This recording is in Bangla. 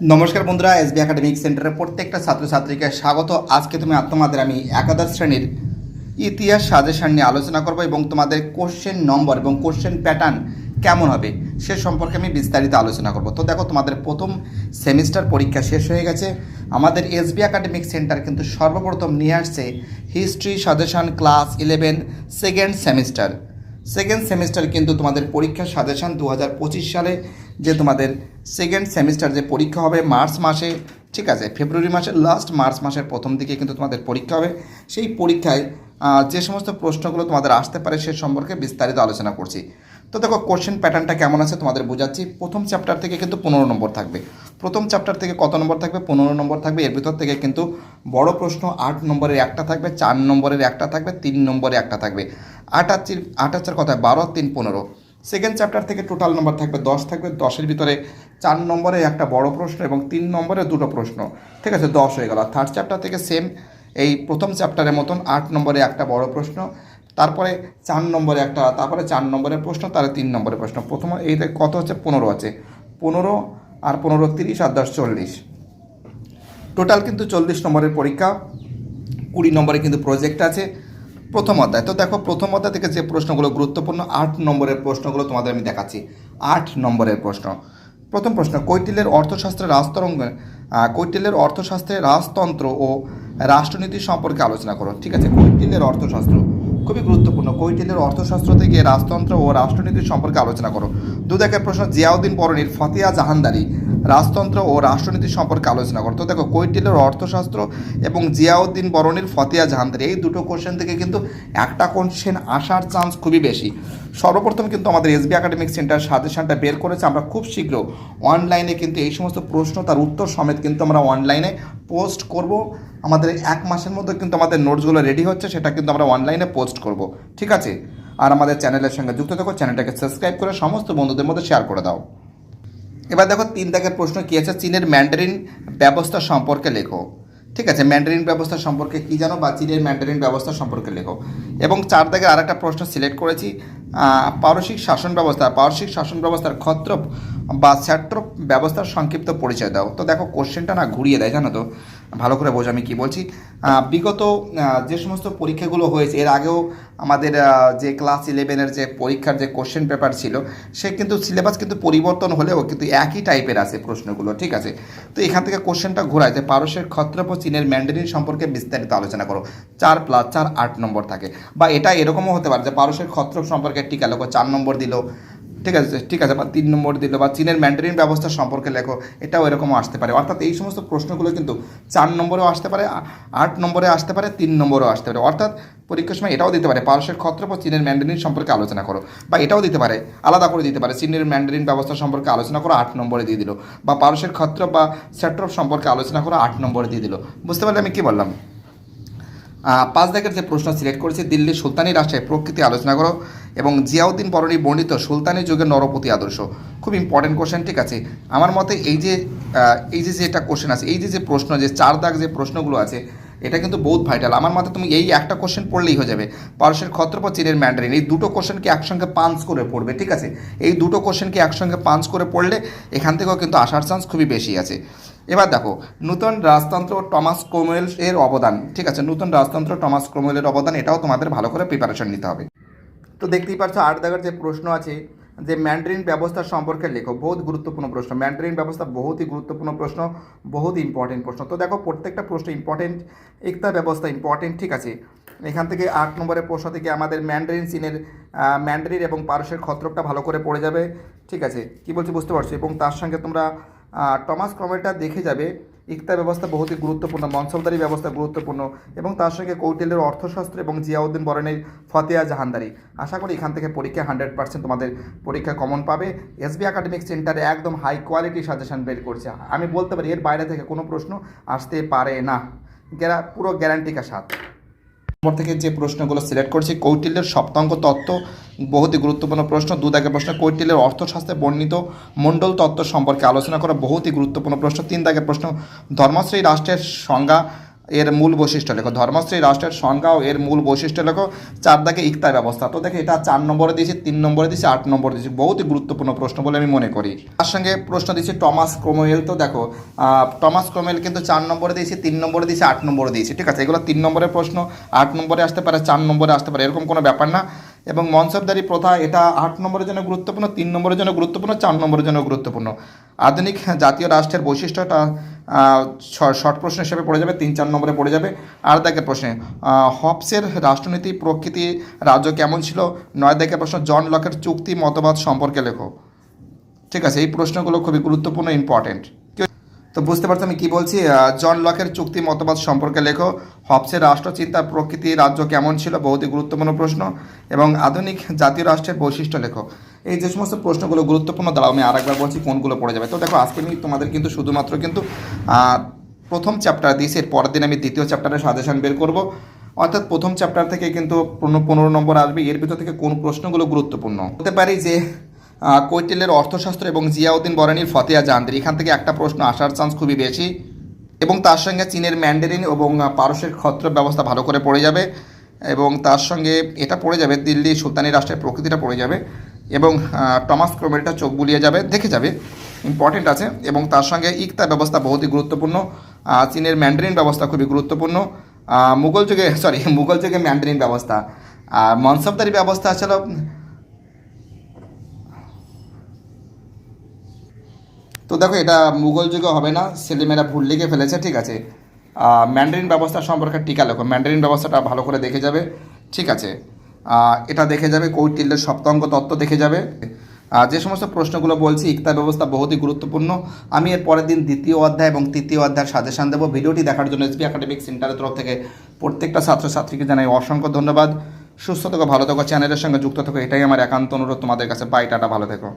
নমস্কার বন্ধুরা এসবি একাডেমিক সেন্টারের প্রত্যেকটা ছাত্রছাত্রীকে স্বাগত। আজকে তুমি তোমাদের আমি একাদশ শ্রেণির ইতিহাস সাজেশন নিয়ে আলোচনা করব এবং তোমাদের কোশ্চেন নম্বর এবং কোশ্চেন প্যাটার্ন কেমন হবে সে সম্পর্কে আমি বিস্তারিত আলোচনা করব। তো দেখো, তোমাদের প্রথম সেমিস্টার পরীক্ষা শেষ হয়ে গেছে। আমাদের এসবি একাডেমিক সেন্টার কিন্তু সর্বপ্রথম নিয়ে আসছে history suggestion class eleven second semester second semester কিন্তু তোমাদের পরীক্ষার সাজেশন দু সালে যে তোমাদের সেকেন্ড সেমিস্টার যে পরীক্ষা হবে মার্চ মাসে, ঠিক আছে? ফেব্রুয়ারি মাসের লাস্ট মার্চ মাসের প্রথম দিকে কিন্তু তোমাদের পরীক্ষা হবে। সেই পরীক্ষায় যে সমস্ত প্রশ্নগুলো তোমাদের আসতে পারে সে সম্পর্কে বিস্তারিত আলোচনা করছি। তো দেখো কোশ্চেন প্যাটার্নটা কেমন আছে তোমাদের বোঝাচ্ছি। প্রথম চ্যাপ্টার থেকে কিন্তু পনেরো নম্বর থাকবে। প্রথম চ্যাপ্টার থেকে কত নম্বর থাকবে? পনেরো নম্বর থাকবে। এর ভিতর থেকে কিন্তু বড় প্রশ্ন আট নম্বরের একটা থাকবে, চার নম্বরের একটা থাকবে, তিন নম্বরে একটা থাকবে। আট আচ্ছির আট কথায় বারো, তিন, পনেরো। সেকেন্ড চ্যাপ্টার থেকে টোটাল নম্বর থাকবে দশ, থাকবে দশের ভিতরে চার নম্বরে একটা বড় প্রশ্ন এবং তিন নম্বরে দুটো প্রশ্ন। ঠিক আছে, দশ হয়ে গেল। থার্ড চ্যাপ্টার থেকে সেম এই প্রথম চ্যাপ্টারের মতন আট নম্বরে একটা বড় প্রশ্ন, তারপরে চার নম্বরে একটা, তারপরে চার নম্বরের প্রশ্ন, তারপরে তিন নম্বরের প্রশ্ন। প্রথম এই কত হচ্ছে? পনেরো আছে। পনেরো আর পনেরো তিরিশ আর দশ চল্লিশ। টোটাল কিন্তু চল্লিশ নম্বরের পরীক্ষা, কুড়ি নম্বরে কিন্তু প্রজেক্ট আছে। প্রথম অধ্যায়। তো দেখো, প্রথম অধ্যায় থেকে যে প্রশ্নগুলো গুরুত্বপূর্ণ, আট নম্বরের প্রশ্নগুলো তোমাদের আমি দেখাচ্ছি। আট নম্বরের প্রশ্ন। প্রথম প্রশ্ন, কৈটিলের অর্থশাস্ত্রের রাজতরঙ্গ কৈটিলের অর্থশাস্ত্রে রাজতন্ত্র ও রাষ্ট্রনীতি সম্পর্কে আলোচনা করো। ঠিক আছে, কৈটিলের অর্থশাস্ত্র। খুবই গুরুত্বপূর্ণ। কৈটিলের অর্থশাস্ত্র থেকে রাজতন্ত্র ও রাষ্ট্রনীতি সম্পর্কে আলোচনা করো। দু দেখের প্রশ্ন, জিয়াউদ্দিন বরণীর ফতিয়া জাহানদারি, রাজতন্ত্র ও রাষ্ট্রনীতি সম্পর্কে আলোচনা করো। তো দেখো কৈটিলের অর্থশাস্ত্র এবং জিয়াউদ্দিন বরণীর ফতিয়া জাহানদারি, এই দুটো কোশ্চেন থেকে কিন্তু একটা কোশ্চেন আসার চান্স খুবই বেশি। সর্বপ্রথম কিন্তু আমাদের এসবি একাডেমিক সেন্টার সাজেশনটা বের করেছে। আমরা খুব শীঘ্র অনলাইনে কিন্তু এই সমস্ত প্রশ্ন তার উত্তর সমেত কিন্তু আমরা অনলাইনে পোস্ট করব। আমাদের এক মাসের মধ্যে কিন্তু আমাদের নোটসগুলো রেডি হচ্ছে, সেটা কিন্তু আমরা অনলাইনে পোস্ট করব। ঠিক আছে? আর আমাদের চ্যানেলের সঙ্গে যুক্ত থাকো, চ্যানেলটাকে সাবস্ক্রাইব করে সমস্ত বন্ধুদের মধ্যে শেয়ার করে দাও। এবার দেখো, তিন দাগের প্রশ্ন কী আছে? চীনের ম্যান্ডারিন ব্যবস্থা সম্পর্কে লেখো। ঠিক আছে? ম্যান্ডারিন ব্যবস্থা সম্পর্কে কী জানো? বা চীনের ম্যান্ডারিন ব্যবস্থা সম্পর্কে লেখো। এবং চার দাগের আরেকটা প্রশ্ন সিলেক্ট করেছি পারসিক শাসন ব্যবস্থা। পারসিক শাসন ব্যবস্থার ক্ষত্রপ বা স্যাট্রপ ব্যবস্থার সংক্ষিপ্ত পরিচয় দাও। তো দেখো কোশ্চেনটা না ঘুরিয়ে দেয়, জানো তো? ভালো করে বোঝো আমি কী বলছি। বিগত যে সমস্ত পরীক্ষাগুলো হয়েছে, এর আগেও আমাদের যে ক্লাস ইলেভেনের যে পরীক্ষার যে কোশ্চেন পেপার ছিল, সে কিন্তু সিলেবাস কিন্তু পরিবর্তন হলেও কিন্তু একই টাইপের আছে প্রশ্নগুলো, ঠিক আছে? তো এখান থেকে কোশ্চেনটা ঘোরায়, যে পারস্যের ক্ষত্রপ চীনের ম্যান্ডারিন সম্পর্কে বিস্তারিত আলোচনা করো। চার প্লাস চার আট নম্বর থাকে। বা এটা এরকমও হতে পারে যে পারস্যের ক্ষত্রপ সম্পর্কে টিকা লেখো চার নম্বর দিল ঠিক আছে ঠিক আছে, বা তিন নম্বর দিল, বা চীনের ম্যান্ডারিন ব্যবস্থা সম্পর্কে লেখো, এটাও এরকমও আসতে পারে। অর্থাৎ এই সমস্ত প্রশ্নগুলো কিন্তু চার নম্বরেও আসতে পারে আট নম্বরে আসতে পারে, তিন নম্বরেও আসতে পারে। অর্থাৎ পরীক্ষার সময় এটাও দিতে পারে, পারস্যের ক্ষত্র বা চীনের ম্যান্ডারিন সম্পর্কে আলোচনা করো, বা এটাও দিতে পারে, আলাদা করে দিতে পারে, চীনের ম্যান্ডারিন ব্যবস্থা সম্পর্কে আলোচনা করো, আট নম্বরে দিয়ে দিল, বা পারস্যের ক্ষত্র বা স্যাট্রপ সম্পর্কে আলোচনা করো, আট নম্বরে দিয়ে দিল। বুঝতে পারলে আমি কী বললাম? পাঁচ দাগের যে প্রশ্ন সিলেক্ট করেছে, দিল্লির সুলতানি রাষ্ট্রের প্রকৃতি আলোচনা করো এবং জিয়াউদ্দিন বরণী বর্ণিত সুলতানি যুগের নরপতি আদর্শ। খুব ইম্পর্টেন্ট কোশ্চেন ঠিক আছে? আমার মতে এই যে এই যে যে যেটা কোশ্চেন আছে, এই যে যে প্রশ্ন, যে চার দাগ যে প্রশ্নগুলো আছে এটা কিন্তু বহুত ভাইটাল আমার মতে তুমি এই একটা কোশ্চেন পড়লেই হয়ে যাবে। পারস্যের ক্ষত্রপ চীনের ম্যান্ডারিন এই দুটো কোশ্চেনকে একসঙ্গে পাঞ্চ করে পড়বে, ঠিক আছে? এই দুটো কোশ্চেনকে একসঙ্গে পাঞ্চ করে পড়লে এখান থেকেও কিন্তু আসার চান্স খুবই বেশি আছে। এবার দেখো, নূতন রাজতন্ত্র টমাস ক্রোমেল এর অবদান, ঠিক আছে? নূতন রাজতন্ত্র টমাস ক্রোমেলের অবদান, এটাও তোমাদের ভালো করে প্রিপারেশন নিতে হবে। তো দেখতেই পারছ আট দাগের যে প্রশ্ন আছে যে ম্যান্ডারিন ব্যবস্থা সম্পর্কে লেখো, বহুত গুরুত্বপূর্ণ প্রশ্ন। ম্যান্ডারিন ব্যবস্থা বহুতই গুরুত্বপূর্ণ প্রশ্ন, বহুত ইম্পর্টেন্ট প্রশ্ন। তো দেখো, প্রত্যেকটা প্রশ্ন ইম্পর্টেন্ট একটা ব্যবস্থা ইম্পর্টেন্ট ঠিক আছে? এখান থেকে আট নম্বরের প্রশ্ন থেকে আমাদের ম্যান্ডারিন চীনের ম্যান্ডারিন এবং পারসের ক্ষত্রপটা ভালো করে পড়ে যাবে, ঠিক আছে? কি বলছি বুঝতে পারছ? এবং তার সঙ্গে তোমরা টমাস ক্রমেটা দেখে যাবে ইকতা ব্যবস্থা বহুতই গুরুত্বপূর্ণ মনসবদারি ব্যবস্থা গুরুত্বপূর্ণ এবং তার সঙ্গে কৌটিল্যের অর্থশাস্ত্র এবং জিয়াউদ্দিন বরণের ফতেয়া জাহানদারি। আশা করি এখান থেকে পরীক্ষা হান্ড্রেড পার্সেন্ট তোমাদের পরীক্ষা কমন পাবে। এসবি একাডেমিক সেন্টারে একদম হাই কোয়ালিটি সাজেশন বের করছে। আমি বলতে পারি এর বাইরে থেকে কোনো প্রশ্ন আসতে পারে না। পুরো গ্যারান্টিকা সাথ। নম্বর থেকে যে প্রশ্নগুলো সিলেক্ট করছি, কৌটিল্যের সপ্তাঙ্গ তত্ত্ব বহুতই গুরুত্বপূর্ণ প্রশ্ন। দু দাগের প্রশ্ন, কৌটিল্যের অর্থশাস্ত্রে বর্ণিত, মণ্ডল তত্ত্ব সম্পর্কে আলোচনা করা বহুতই গুরুত্বপূর্ণ প্রশ্ন। তিন দাগের প্রশ্ন ধর্মশ্রী রাষ্ট্রের সংজ্ঞা এর মূল বৈশিষ্ট্য লেখো। ধর্মশ্রী, রাষ্ট্রের সংজ্ঞা ও এর মূল বৈশিষ্ট্য লেখো। চার দাগে ইকতার ব্যবস্থা। তো দেখে এটা চার নম্বরে দিয়েছি, তিন নম্বরে দিয়েছি, আট নম্বরে দিয়েছি। বহুত গুরুত্বপূর্ণ প্রশ্ন বলে আমি মনে করি। তার সঙ্গে প্রশ্ন দিয়েছি টমাস ক্রোমেল। তো দেখো টমাস ক্রোমেল কিন্তু চার নম্বরে দিয়েছি, তিন নম্বরে দিয়েছি, আট নম্বরে দিয়েছি। ঠিক আছে, এগুলো তিন নম্বরের প্রশ্ন। আট নম্বরে আসতে পারে, চার নম্বরে আসতে পারে, এরকম কোনো ব্যাপার না। এবং মনসবদারি প্রথা, এটা আট নম্বরের জন্য গুরুত্বপূর্ণ, তিন নম্বরের জন্য গুরুত্বপূর্ণ, চার নম্বরের জন্য গুরুত্বপূর্ণ। আধুনিক জাতীয় রাষ্ট্রের বৈশিষ্ট্যটা শর্ট প্রশ্ন হিসেবে পড়ে যাবে, তিন, চার নম্বরে পড়ে যাবে। আর দেখের প্রশ্নে হবসের রাষ্ট্রনীতি, প্রকৃতি, রাজ্য কেমন ছিল? নয় দেখের প্রশ্ন, জন লকের চুক্তি, মতবাদ সম্পর্কে লেখো। ঠিক আছে, এই প্রশ্নগুলো খুবই গুরুত্বপূর্ণ ইম্পর্টেন্ট তো বুঝতে পারছ আমি কি বলছি? জন লকের চুক্তি, মতবাদ সম্পর্কে লেখো। হবসের রাষ্ট্রচিন্তার প্রকৃতি রাজ্য কেমন ছিল বহুতই গুরুত্বপূর্ণ প্রশ্ন এবং আধুনিক জাতীয় রাষ্ট্রের বৈশিষ্ট্য লেখো এই যে সমস্ত প্রশ্নগুলো গুরুত্বপূর্ণ, দাঁড়াও আমি আরেকবার বলছি কোনগুলো পড়ে যাবে। তো দেখো, আজকে আমি তোমাদের কিন্তু শুধুমাত্র কিন্তু প্রথম চ্যাপ্টার দিয়েছি, এর পরের দিন আমি দ্বিতীয় চ্যাপ্টারের সাজেশন বের করব। অর্থাৎ প্রথম চ্যাপ্টার থেকে কিন্তু পনেরো নম্বর আসবে, এর ভিতর থেকে কোন প্রশ্নগুলো গুরুত্বপূর্ণ? হতে পারি যে কৈটিলের অর্থশাস্ত্র এবং জিয়াউদ্দিন বরানির ফতেয়া জাহাঙ্গীর, এখান থেকে একটা প্রশ্ন আসার চান্স খুবই বেশি। এবং তার সঙ্গে চীনের ম্যান্ডারিন এবং পারস্যের ক্ষত্র ব্যবস্থা ভালো করে পড়ে যাবে এবং তার সঙ্গে এটা পড়ে যাবে, দিল্লি সুলতানি রাষ্ট্রের প্রকৃতিটা পড়ে যাবে এবং টমাস ক্রোমেলটা চোখ বুলিয়ে যাবে, দেখে যাবে ইম্পর্টেন্ট আছে এবং তার সঙ্গে ইকতা ব্যবস্থা বহুতই গুরুত্বপূর্ণ চীনের ম্যান্ডারিন ব্যবস্থা খুবই গুরুত্বপূর্ণ মুঘল যুগে সরি মুঘল যুগে ম্যান্ডারিন ব্যবস্থা আর মনসবদারি ব্যবস্থা ছিল তো দেখো, এটা মুঘল যুগে হবে না ছেলেমেয়েরা ভুল লিখে ফেলেছে, ঠিক আছে। ম্যান্ডারিন ব্যবস্থা সম্পর্কে টিকা লেখো। ম্যান্ডারিন ব্যবস্থাটা ভালো করে দেখে যাবে, ঠিক আছে। এটা দেখে যাবে কৌটিল্যের সপ্তাঙ্গ তত্ত্ব দেখে যাবে। যে সমস্ত প্রশ্নগুলো বলছি ইকতা ব্যবস্থা বহুতই গুরুত্বপূর্ণ। আমি এর পরের দিন দ্বিতীয় অধ্যায় এবং তৃতীয় অধ্যায়ের সাজেশন দেবো। ভিডিওটি দেখার জন্য এসবি একাডেমিক সেন্টারের তরফ থেকে প্রত্যেকটা ছাত্রছাত্রীকে জানাই অসংখ্য ধন্যবাদ। সুস্থ থেকো, ভালো থেকো চ্যানেলের সঙ্গে যুক্ত থেকো। এটাই আমার একান্ত অনুরোধ তোমাদের কাছে। বাই টাটা ভালো থেকো।